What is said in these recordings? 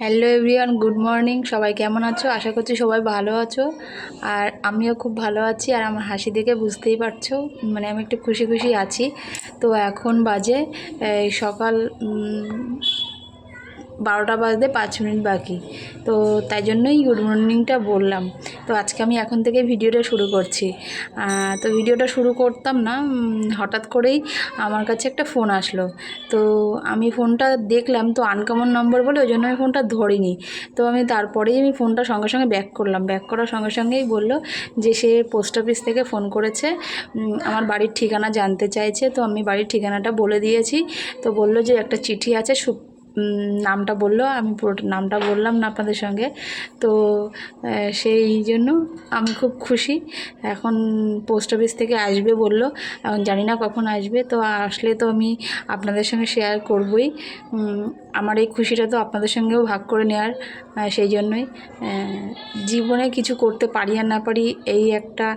Hello everyone good morning সবাই কেমন আছো? আশা করছি সবাই ভালো আছো। আর আমিও খুব ভালো আছি। আর আমার হাসি দেখে বুঝতেই পারছ মানে আমি একটু খুশি খুশি আছি। তো এখন বাজে সকাল বারোটা বাজতে পাঁচ মিনিট বাকি। তো তাই জন্যই গুড মর্নিংটা বললাম। তো আজকে আমি এখন থেকে ভিডিওটা শুরু করছি। তো ভিডিওটা শুরু করতাম না হঠাৎ করেই আমার কাছে একটা ফোন আসলো। তো আমি ফোনটা দেখলাম, তো আনকমন নম্বর বলে ওই জন্য আমি ফোনটা ধরিনি। তো আমি তারপরেই আমি ফোনটা সঙ্গে সঙ্গে ব্যাক করলাম। ব্যাক করার সঙ্গে সঙ্গেই বলল যে সে পোস্ট অফিস থেকে ফোন করেছে। আমার বাড়ির ঠিকানা জানতে চাইছে, তো আমি বাড়ির ঠিকানাটা বলে দিয়েছি। তো বলল যে একটা চিঠি আছে নামটা বলল, আমি পুরো নামটা বললাম না আপনাদের সঙ্গে। তো সেই জন্য আমি খুব খুশি। এখন পোস্ট অফিস থেকে আসবে বলল, এখন জানি না কখন আসবে। তো আসলে তো আমি আপনাদের সঙ্গে শেয়ার করবই। আমার এই খুশিটা তো আপনাদের সঙ্গেও ভাগ করে নেওয়ার সেই জন্যই। জীবনে কিছু করতে পারি আর না পারি এই একটা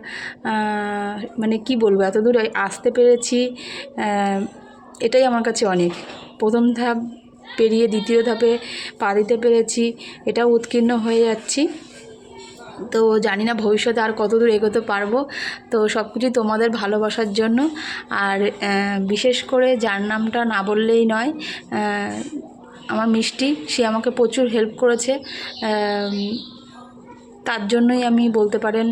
মানে কি বলব এত দূর আসতে পেরেছি এটাই আমার কাছে অনেক। প্রথম ধাপ পেরিয়ে দ্বিতীয় ধাপে পা দিতে পেরেছি। এটাও উৎকীর্ণ হয়ে যাচ্ছি। তো জানি না ভবিষ্যতে আর কত দূর এগোতে পারব। তো সব কিছুই তোমাদের ভালোবাসার জন্য। আর বিশেষ করে যার নামটা না বললেই নয় আমার মিষ্টি, সে আমাকে প্রচুর হেল্প করেছে। তার জন্যই আমি বলতে পারেন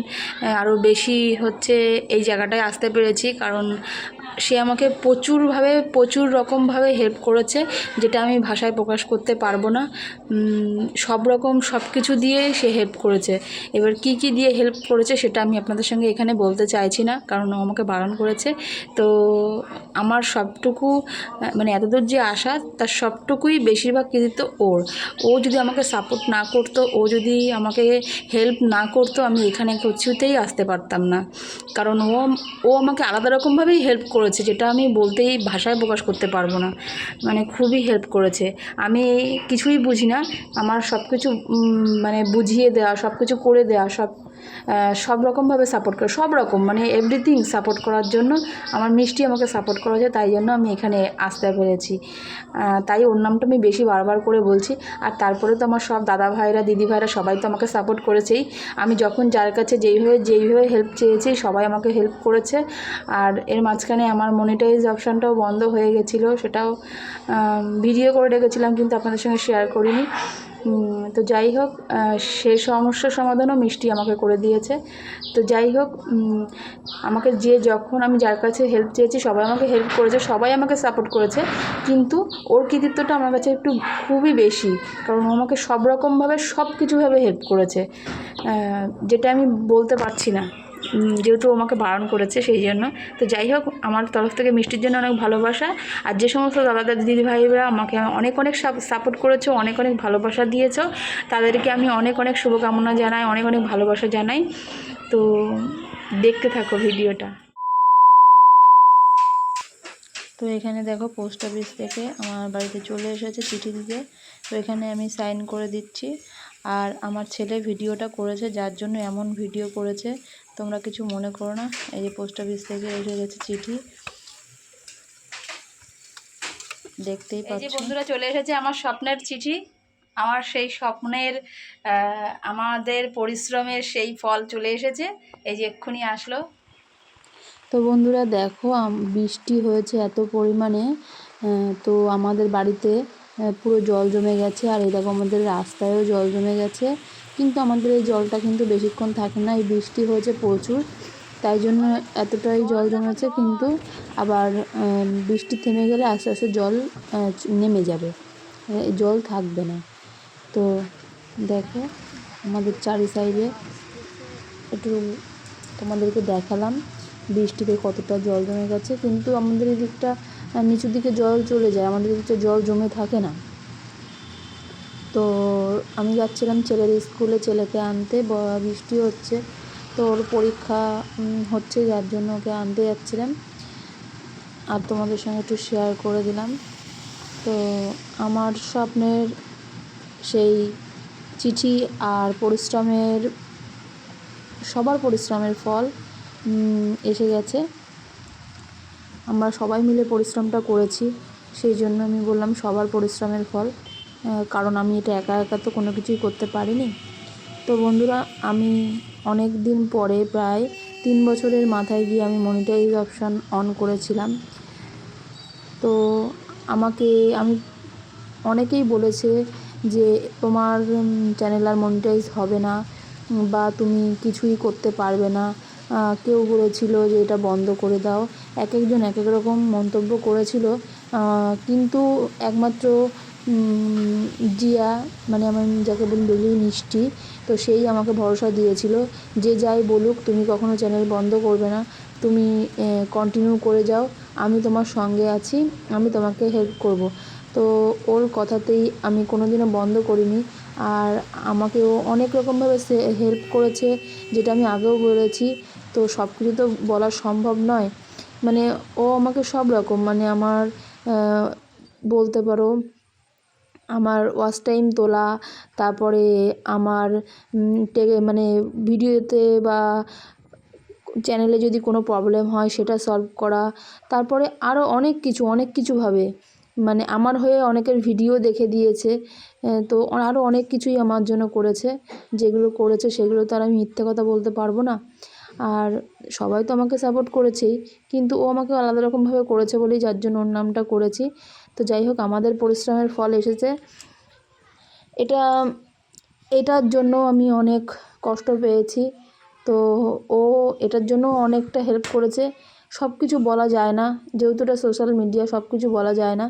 আরও বেশি হচ্ছে এই জায়গাটায় আসতে পেরেছি। কারণ সে আমাকে প্রচুরভাবে, প্রচুর রকমভাবে হেল্প করেছে, যেটা আমি ভাষায় প্রকাশ করতে পারব না। সব রকম সব কিছু দিয়ে সে হেল্প করেছে। এবার কি কি দিয়ে হেল্প করেছে সেটা আমি আপনাদের সঙ্গে এখানে বলতে চাইছি না, কারণ ও আমাকে বারণ করেছে। তো আমার সবটুকু মানে এতদূর যে আসা তার সবটুকুই বেশিরভাগ কৃতিত্ব ওর। ও যদি আমাকে সাপোর্ট না করতো, ও যদি আমাকে হেল্প না করতো, আমি এখানে কিছুতেই আসতে পারতাম না। কারণ ও ও আমাকে আলাদা রকমভাবেই হেল্প করেছে, যেটা আমি বলতেই ভাষায় প্রকাশ করতে পারব না। মানে খুবই হেল্প করেছে। আমি কিছুই বুঝি না। আমার সব কিছু মানে বুঝিয়ে দেওয়া সব কিছু করে দেওয়া সব সব রকমভাবে সাপোর্ট করে, সব রকম মানে এভরিথিং সাপোর্ট করার জন্য আমার মিষ্টি আমাকে সাপোর্ট করেছে তাই জন্য আমি এখানে আসতে পেরেছি। তাই ওর নামটা আমি বেশি বারবার করে বলছি। আর তারপরে তো আমার সব দাদা ভাইরা, দিদি ভাইরা সবাই তো আমাকে সাপোর্ট করেছেই। আমি যখন যার কাছে যেইভাবে যেইভাবে হেল্প চেয়েছি, সবাই আমাকে হেল্প করেছে। আর এর মাঝখানে আমার মনিটাইজ অপশানটাও বন্ধ হয়ে গেছিল, সেটাও ভিডিও করে রেখেছিলাম, কিন্তু আপনাদের সঙ্গে শেয়ার করিনি। তো যাই হোক সে সমস্যার সমাধানও মিষ্টি আমাকে করে দিয়েছে। তো যাই হোক আমাকে যে যখন আমি যার কাছে হেল্প চেয়েছি, সবাই আমাকে হেল্প করেছে, সবাই আমাকে সাপোর্ট করেছে। কিন্তু ওর কৃতিত্বটা আমার কাছে একটু খুবই বেশি, কারণ আমাকে সব রকমভাবে সব কিছুভাবে হেল্প করেছে যেটা আমি বলতে পারছি না। যেহেতু আমাকে বারণ করেছে সেই জন্য। তো যাই হোক, আমার তরফ থেকে মিষ্টির জন্য অনেক ভালোবাসা। আর যে সমস্ত দাদা দাদি দিদি ভাইরা আমাকে অনেক অনেক সাপোর্ট করেছ, অনেক অনেক ভালোবাসা দিয়েছ। তাদেরকে আমি অনেক অনেক শুভকামনা জানাই, অনেক অনেক ভালোবাসা জানাই। তো দেখতে থাকো ভিডিওটা। তো এখানে দেখো পোস্ট অফিস থেকে আমার বাড়িতে চলে এসেছে চিঠি দিতে। তো এখানে আমি সাইন করে দিচ্ছি। আর আমার ছেলে ভিডিওটা করেছে যার জন্য এমন ভিডিও করেছে। তোমরা কিছু মনে করো না। এই যে পোস্ট অফিস থেকে এসে গেছে চিঠি। দেখতেই পাচ্ছি। বন্ধুরা চলে এসেছে আমার স্বপ্নের চিঠি। আমার সেই স্বপ্নের আমাদের পরিশ্রমের সেই ফল চলে এসেছে। এই যে এক্ষুনি আসলো। তো বন্ধুরা দেখো বৃষ্টি হয়েছে এত পরিমাণে। তো আমাদের বাড়িতে পুরো জল জমে গেছে। আর দেখো আমাদের রাস্তায়ও জল জমে গেছে। কিন্তু আমাদের এই জলটা কিন্তু বেশিক্ষণ থাকে না। এই বৃষ্টি হয়েছে প্রচুর। তাই জন্য এতটাই জল জমেছে। কিন্তু আবার বৃষ্টি থেমে গেলে আস্তে আস্তে জল নেমে যাবে। জল থাকবে না। তো দেখো আমাদের চারি সাইডে একটু তোমাদেরকে দেখালাম বৃষ্টিতে কতটা জল জমে গেছে। কিন্তু আমাদের এই দিকটা আহ, নিচুর দিকে জল চলে যায়, আমাদের দিকটা জল জমে থাকে না। তো আমি যাচ্ছিলাম ছেলের স্কুলে, ছেলেকে আনতে বৃষ্টি হচ্ছে, তো ওর পরীক্ষা হচ্ছে, যার জন্য ওকে আনতে যাচ্ছিলাম। আর তোমাদের সঙ্গে একটু শেয়ার করে দিলাম। তো আমার স্বপ্নের সেই চিঠি আর পরিশ্রমের, সবার পরিশ্রমের ফল এসে গেছে। আমরা সবাই মিলে পরিশ্রমটা করেছি, সেই জন্য আমি বললাম সবার পরিশ্রমের ফল কারণ আমি এটা একা একা তো কোনো কিছুই করতে পারিনি। তো বন্ধুরা, আমি অনেক দিন পরে প্রায় তিন বছরের মাথায় গিয়ে আমি মনিটাইজ অপশান অন করেছিলাম। তো আমাকে, আমি অনেকেই বলেছে যে তোমার চ্যানেল আর মনিটাইজ হবে না, বা তুমি কিছুই করতে পারবে না। কেউ বলেছিল যে এটা বন্ধ করে দাও। এক একজন এক এক রকম মন্তব্য করেছিল। কিন্তু একমাত্র জিয়া মানে আমার যাকে বলি ডেলি মিষ্টি, তো সেই আমাকে ভরসা দিয়েছিল যে যাই বলুক, তুমি কখনো চ্যানেল বন্ধ করবে না। তুমি কন্টিনিউ করে যাও। আমি তোমার সঙ্গে আছি, আমি তোমাকে হেল্প করব। তো ওর কথাতেই আমি কোনো দিনও বন্ধ করিনি। আর আমাকেও অনেক রকমভাবে হেল্প করেছে, যেটা আমি আগেও বলেছি। তো সব কিছু তো বলা সম্ভব নয়। মানে ও আমাকে সব রকম মানে আমার বলতে পারো, আমার ওয়াচ টাইম তোলা, তারপরে আমার মানে ভিডিওতে বা চ্যানেলে যদি কোনো প্রবলেম হয় সেটা সলভ করা, তারপরে আরও অনেক কিছু, অনেক কিছুভাবে মানে আমার হয়ে অনেকের ভিডিও দেখে দিয়েছে তো আরও অনেক কিছুই আমার জন্য করেছে। যেগুলো করেছে সেগুলো তো আর আমি মিথ্যে কথা বলতে পারব না। আর সবাই তো আমাকে সাপোর্ট করেছেই, কিন্তু ও আমাকে আলাদা রকমভাবে করেছে বলেই যার জন্য ওর নামটা করেছি। তো যাই হোক, আমাদের পরিশ্রমের ফল এসেছে। এটা, এটার জন্য আমি অনেক কষ্ট পেয়েছি। তো ও এটার জন্য অনেকটা হেল্প করেছে। সব কিছু বলা যায় না, যেহেতু এটা সোশ্যাল মিডিয়া সব কিছু বলা যায় না।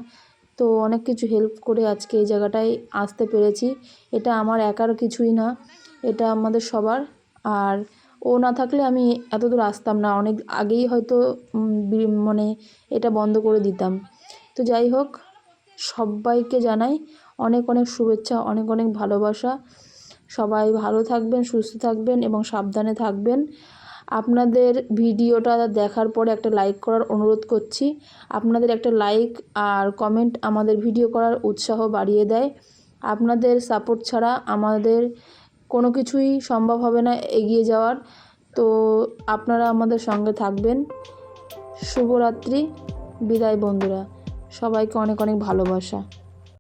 তো অনেক কিছু হেল্প করে আজকে এই জায়গাটায় আসতে পেরেছি। এটা আমার একার কিছুই না, এটা আমাদের সবার। আর ও না থাকলে আমি এত দূর আসতাম না। অনেক আগেই হয়তো মানে এটা বন্ধ করে দিতাম। তো যাই হোক, সবাইকে জানাই অনেক অনেক শুভেচ্ছা, অনেক অনেক ভালোবাসা। সবাই ভালো থাকবেন, সুস্থ থাকবেন এবং সাবধানে থাকবেন। আপনাদের ভিডিওটা দেখার পরে একটা লাইক করার অনুরোধ করছি। আপনাদের একটা লাইক আর কমেন্ট আমাদের ভিডিও করার উৎসাহ বাড়িয়ে দেয়। আপনাদের সাপোর্ট ছাড়া আমাদের কোনো কিছুই সম্ভব হবে না এগিয়ে যাওয়ার। তো আপনারা আমাদের সঙ্গে থাকবেন। শুভরাত্রি। বিদায় বন্ধুরা। সবাইকে অনেক অনেক ভালোবাসা।